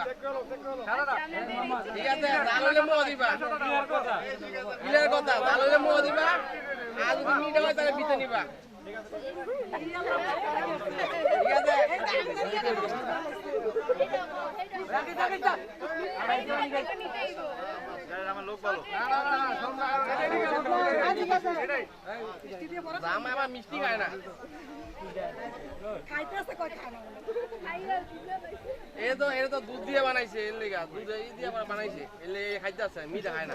দিবা। ঠিক আছে জাল হলে দিবা। ক্লিয়ার কথা। জাল হলে দিবা। আর যদি মিটে হয় তাহলে বিতে নিবা। ঠিক আছে? আমার মিষ্টি খায় না। খাইতেছে কই খায় না এ তো দুধ দিয়ে বানাইছে, এর দুধ এই দিয়ে আবার বানাইছে। এর লেগে খাইতে মিঠা খায় না।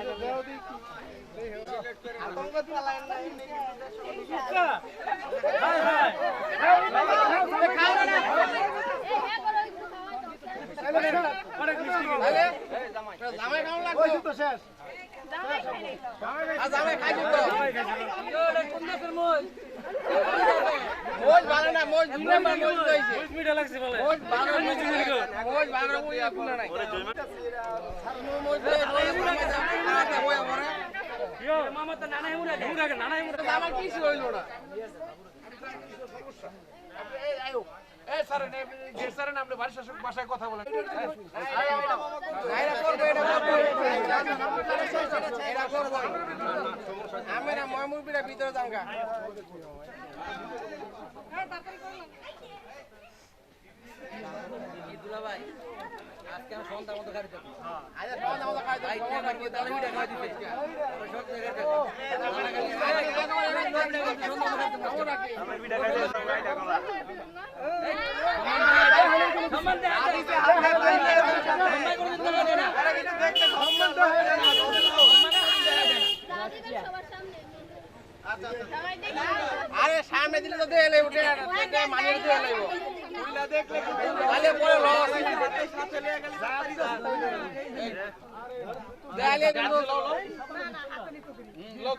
না মিঠা কি কম হয়েছে নাকি দেখ তাহলে জামাই কেমন লাগবে আর খাইছি তো মোজ ভালো না মোজ দুই নাম্বার মোজ হইছে মোজ ভালো মোজ মোজ ভালো মোজ আপনা নাই মোজ দে মোজ খারাপ হয় পরে আমার কিছু হইল না ভাষায় কথা বলেন এটা করব এটা করব এটা করব আমি না ময়মুরবিরা ভিতরে আরে সামনে দিলে তো দেলে উঠে মানিয়ে দিয়ে লাগবো তাহলে পরে লস লোক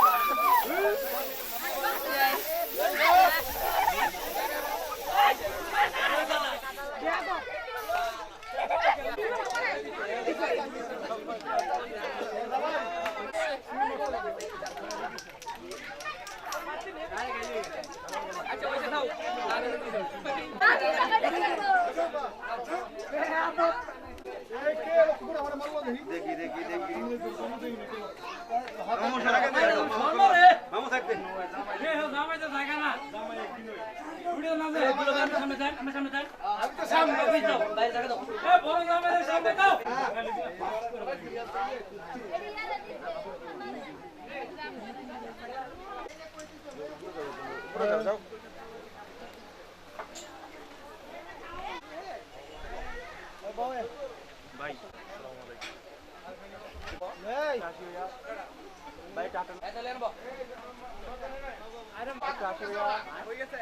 কিন্তু এই যে সাদাবাজি কিন্তু বন্ধ আমরা কিন্তু তারপর সাদাবাজি কিন্তু করতেছেন ঠিক আছে আমরা কিন্তু কোনো মামলা করেন মামলা করেন আমরা কিন্তু অনেক কিন্তু- ঠিক আছে সাদাবাজি কিন্তু বন্ধ এই শুরু করো দেখি ভাই হয়ে গেছে